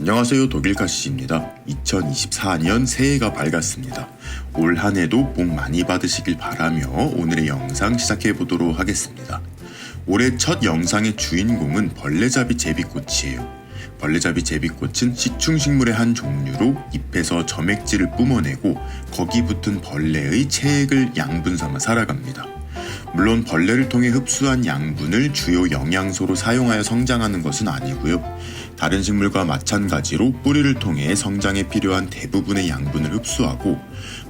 안녕하세요 독일 가시입니다. 2024년 새해가 밝았습니다. 올 한 해도 복 많이 받으시길 바라며 오늘의 영상 시작해 보도록 하겠습니다. 올해 첫 영상의 주인공은 벌레잡이 제비꽃이에요. 벌레잡이 제비꽃은 식충식물의 한 종류로 잎에서 점액질을 뿜어내고 거기 붙은 벌레의 체액을 양분 삼아 살아갑니다. 물론 벌레를 통해 흡수한 양분을 주요 영양소로 사용하여 성장하는 것은 아니고요. 다른 식물과 마찬가지로 뿌리를 통해 성장에 필요한 대부분의 양분을 흡수하고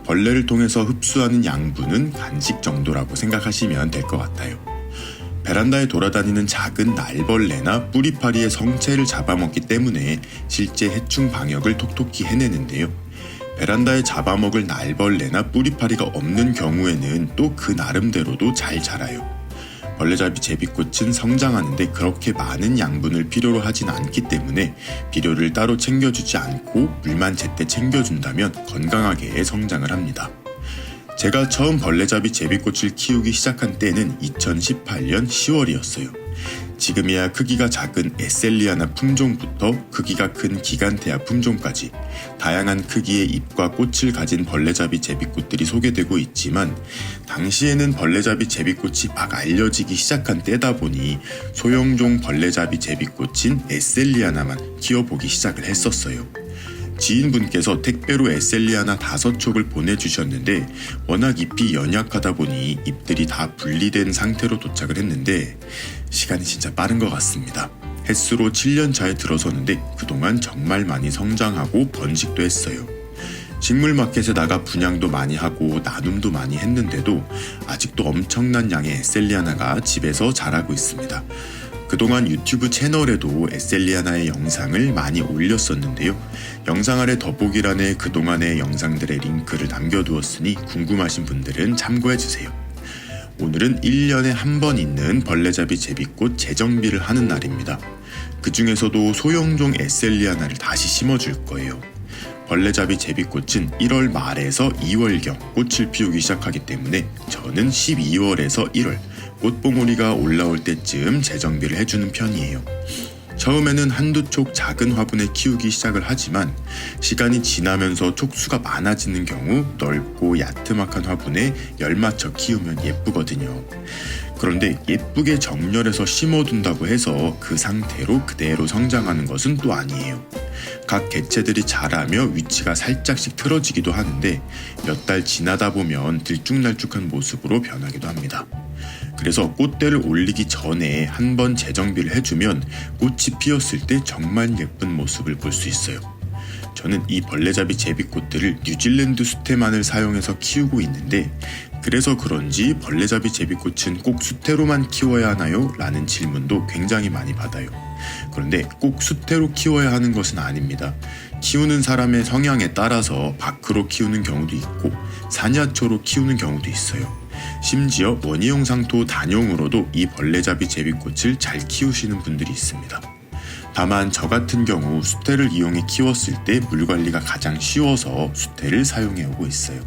벌레를 통해서 흡수하는 양분은 간식 정도라고 생각하시면 될 것 같아요. 베란다에 돌아다니는 작은 날벌레나 뿌리파리의 성체를 잡아먹기 때문에 실제 해충 방역을 톡톡히 해내는데요. 베란다에 잡아먹을 날벌레나 뿌리파리가 없는 경우에는 또 그 나름대로도 잘 자라요. 벌레잡이 제비꽃은 성장하는데 그렇게 많은 양분을 필요로 하진 않기 때문에 비료를 따로 챙겨주지 않고 물만 제때 챙겨준다면 건강하게 성장을 합니다. 제가 처음 벌레잡이 제비꽃을 키우기 시작한 때는 2018년 10월이었어요. 지금이야 크기가 작은 에셀리아나 품종부터 크기가 큰 기간테아 품종까지 다양한 크기의 잎과 꽃을 가진 벌레잡이 제비꽃들이 소개되고 있지만 당시에는 벌레잡이 제비꽃이 막 알려지기 시작한 때다 보니 소형종 벌레잡이 제비꽃인 에셀리아나만 키워보기 시작을 했었어요. 지인분께서 택배로 에셀리아나 다섯 촉을 보내주셨는데 워낙 잎이 연약하다 보니 잎들이 다 분리된 상태로 도착을 했는데 시간이 진짜 빠른 것 같습니다. 햇수로 7년 차에 들어서는데 그동안 정말 많이 성장하고 번식도 했어요. 식물 마켓에 나가 분양도 많이 하고 나눔도 많이 했는데도 아직도 엄청난 양의 에셀리아나가 집에서 자라고 있습니다. 그동안 유튜브 채널에도 에셀리아나의 영상을 많이 올렸었는데요. 영상 아래 더보기란에 그동안의 영상들의 링크를 남겨두었으니 궁금하신 분들은 참고해주세요. 오늘은 1년에 한 번 있는 벌레잡이 제비꽃 재정비를 하는 날입니다. 그 중에서도 소형종 에셀리아나를 다시 심어줄 거예요. 벌레잡이 제비꽃은 1월 말에서 2월경 꽃을 피우기 시작하기 때문에 저는 12월에서 1월 꽃봉오리가 올라올 때쯤 재정비를 해주는 편이에요. 처음에는 한두 촉 작은 화분에 키우기 시작을 하지만 시간이 지나면서 촉수가 많아지는 경우 넓고 야트막한 화분에 열 맞춰 키우면 예쁘거든요. 그런데 예쁘게 정렬해서 심어둔다고 해서 그 상태로 그대로 성장하는 것은 또 아니에요. 각 개체들이 자라며 위치가 살짝씩 틀어지기도 하는데 몇 달 지나다 보면 들쭉날쭉한 모습으로 변하기도 합니다. 그래서 꽃대를 올리기 전에 한 번 재정비를 해주면 꽃이 피었을 때 정말 예쁜 모습을 볼 수 있어요. 저는 이 벌레잡이 제비꽃들을 뉴질랜드 수태만을 사용해서 키우고 있는데 그래서 그런지 벌레잡이 제비꽃은 꼭 수태로만 키워야 하나요? 라는 질문도 굉장히 많이 받아요. 그런데 꼭 수태로 키워야 하는 것은 아닙니다. 키우는 사람의 성향에 따라서 밖으로 키우는 경우도 있고 사냐초로 키우는 경우도 있어요. 심지어 원희용 상토 단용으로도 이 벌레잡이 제비꽃을 잘 키우시는 분들이 있습니다. 다만 저 같은 경우 수태를 이용해 키웠을 때 물 관리가 가장 쉬워서 수태를 사용해 오고 있어요.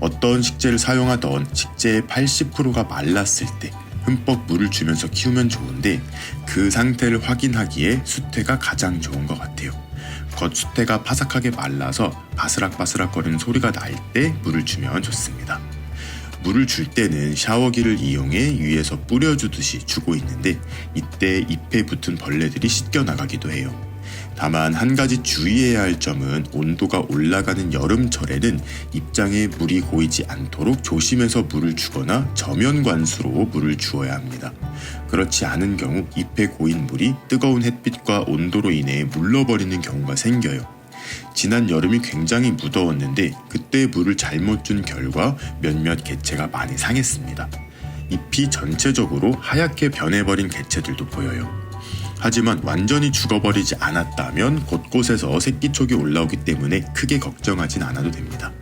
어떤 식재를 사용하던 식재의 80%가 말랐을 때 흠뻑 물을 주면서 키우면 좋은데 그 상태를 확인하기에 수태가 가장 좋은 것 같아요. 겉 수태가 바삭하게 말라서 바스락바스락 거리는 소리가 날 때 물을 주면 좋습니다. 물을 줄 때는 샤워기를 이용해 위에서 뿌려주듯이 주고 있는데 이때 잎에 붙은 벌레들이 씻겨 나가기도 해요. 다만 한 가지 주의해야 할 점은 온도가 올라가는 여름철에는 입장에 물이 고이지 않도록 조심해서 물을 주거나 저면 관수로 물을 주어야 합니다. 그렇지 않은 경우 잎에 고인 물이 뜨거운 햇빛과 온도로 인해 물러버리는 경우가 생겨요. 지난 여름이 굉장히 무더웠는데 그때 물을 잘못 준 결과 몇몇 개체가 많이 상했습니다. 잎이 전체적으로 하얗게 변해버린 개체들도 보여요. 하지만 완전히 죽어버리지 않았다면 곳곳에서 새끼촉이 올라오기 때문에 크게 걱정하진 않아도 됩니다.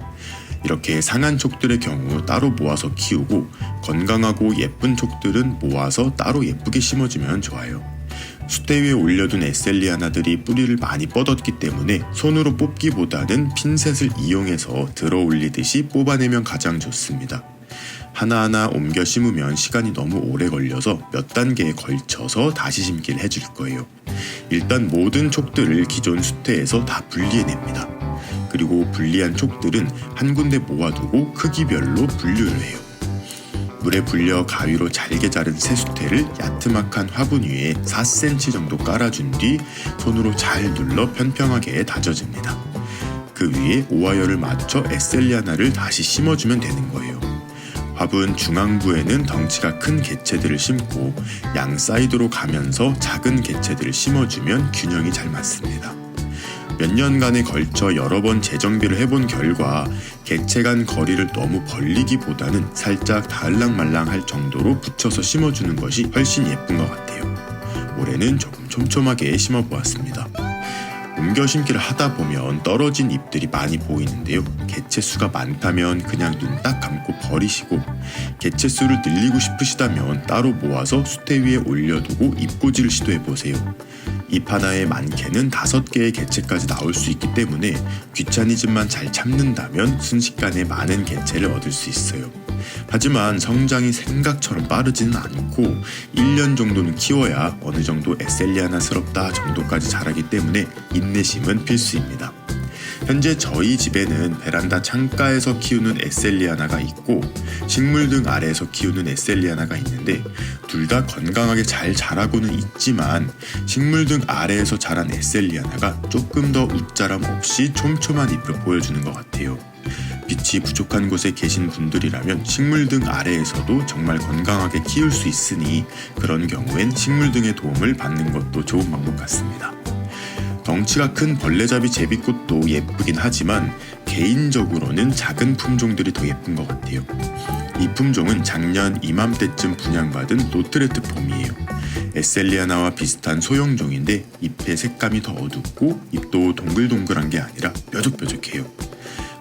이렇게 상한 촉들의 경우 따로 모아서 키우고 건강하고 예쁜 촉들은 모아서 따로 예쁘게 심어주면 좋아요. 수태 위에 올려둔 에셀리아나들이 뿌리를 많이 뻗었기 때문에 손으로 뽑기보다는 핀셋을 이용해서 들어 올리듯이 뽑아내면 가장 좋습니다. 하나하나 옮겨 심으면 시간이 너무 오래 걸려서 몇 단계에 걸쳐서 다시 심기를 해줄 거예요. 일단 모든 촉들을 기존 수태에서 다 분리해냅니다. 그리고 분리한 촉들은 한 군데 모아두고 크기별로 분류를 해요. 물에 불려 가위로 잘게 자른 새수태를 야트막한 화분 위에 4cm 정도 깔아준 뒤 손으로 잘 눌러 편평하게 다져줍니다. 그 위에 오와이어를 맞춰 에셀리아나를 다시 심어주면 되는 거예요. 화분 중앙부에는 덩치가 큰 개체들을 심고 양 사이드로 가면서 작은 개체들을 심어주면 균형이 잘 맞습니다. 몇 년간에 걸쳐 여러 번 재정비를 해본 결과 개체 간 거리를 너무 벌리기보다는 살짝 다을랑말랑할 정도로 붙여서 심어주는 것이 훨씬 예쁜 것 같아요. 올해는 조금 촘촘하게 심어보았습니다. 옮겨 심기를 하다 보면 떨어진 잎들이 많이 보이는데요. 개체 수가 많다면 그냥 눈 딱 감고 버리시고 개체 수를 늘리고 싶으시다면 따로 모아서 수태 위에 올려두고 잎꽂이를 시도해 보세요. 잎 하나에 많게는 다섯 개의 개체까지 나올 수 있기 때문에 귀차니즘만 잘 참는다면 순식간에 많은 개체를 얻을 수 있어요. 하지만 성장이 생각처럼 빠르지는 않고 1년 정도는 키워야 어느 정도 에셀리아나스럽다 정도까지 자라기 때문에 인내심은 필수입니다. 현재 저희 집에는 베란다 창가에서 키우는 에셀리아나가 있고 식물 등 아래에서 키우는 에셀리아나가 있는데 둘 다 건강하게 잘 자라고는 있지만 식물 등 아래에서 자란 에셀리아나가 조금 더 웃자람 없이 촘촘한 잎을 보여주는 것 같아요. 빛이 부족한 곳에 계신 분들이라면 식물 등 아래에서도 정말 건강하게 키울 수 있으니 그런 경우엔 식물 등의 도움을 받는 것도 좋은 방법 같습니다. 덩치가 큰 벌레잡이 제비꽃도 예쁘긴 하지만 개인적으로는 작은 품종들이 더 예쁜 것 같아요. 이 품종은 작년 이맘때쯤 분양받은 노트레트 폼이에요. 에셀리아나와 비슷한 소형종인데 잎의 색감이 더 어둡고 잎도 동글동글한 게 아니라 뾰족뾰족해요.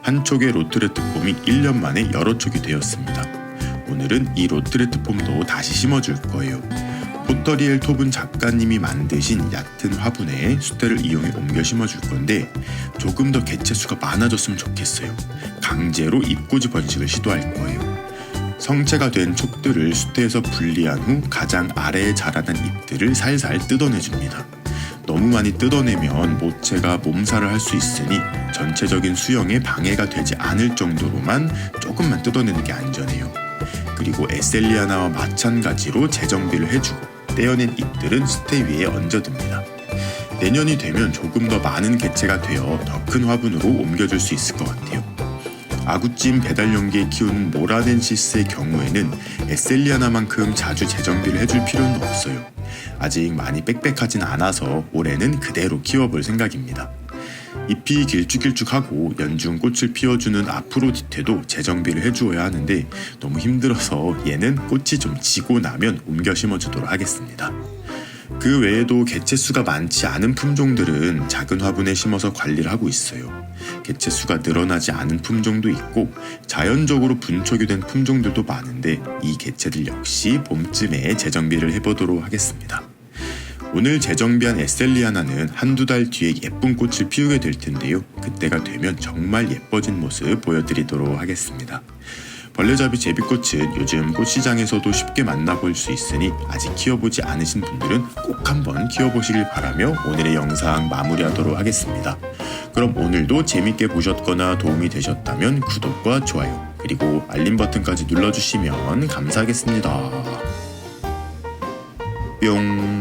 한 촉의 로트레트 폼이 1년 만에 여러 촉이 되었습니다. 오늘은 이 로트레트 폼도 다시 심어줄 거예요. 포터리엘 톱은 작가님이 만드신 얕은 화분에 수태를 이용해 옮겨 심어줄 건데 조금 더 개체 수가 많아졌으면 좋겠어요. 강제로 잎꽂이 번식을 시도할 거예요. 성체가 된 촉들을 수태에서 분리한 후 가장 아래에 자라난 잎들을 살살 뜯어내줍니다. 너무 많이 뜯어내면 모체가 몸살을 할 수 있으니 전체적인 수영에 방해가 되지 않을 정도로만 조금만 뜯어내는 게 안전해요. 그리고 에셀리아나와 마찬가지로 재정비를 해주고 떼어낸 잎들은 수태 위에 얹어둡니다. 내년이 되면 조금 더 많은 개체가 되어 더 큰 화분으로 옮겨줄 수 있을 것 같아요. 아구찜 배달 용기에 키우는 모라덴시스의 경우에는 에셀리아나만큼 자주 재정비를 해줄 필요는 없어요. 아직 많이 빽빽하진 않아서 올해는 그대로 키워볼 생각입니다. 잎이 길쭉길쭉하고 연중 꽃을 피워주는 아프로디테도 재정비를 해주어야 하는데 너무 힘들어서 얘는 꽃이 좀 지고 나면 옮겨 심어주도록 하겠습니다. 그 외에도 개체 수가 많지 않은 품종들은 작은 화분에 심어서 관리를 하고 있어요. 개체 수가 늘어나지 않은 품종도 있고 자연적으로 분촉이 된 품종들도 많은데 이 개체들 역시 봄쯤에 재정비를 해보도록 하겠습니다. 오늘 재정비한 에셀리아나는 한두 달 뒤에 예쁜 꽃을 피우게 될 텐데요. 그때가 되면 정말 예뻐진 모습 보여드리도록 하겠습니다. 벌레잡이 제비꽃은 요즘 꽃시장에서도 쉽게 만나볼 수 있으니 아직 키워보지 않으신 분들은 꼭 한번 키워보시길 바라며 오늘의 영상 마무리하도록 하겠습니다. 그럼 오늘도 재밌게 보셨거나 도움이 되셨다면 구독과 좋아요 그리고 알림 버튼까지 눌러주시면 감사하겠습니다. 뿅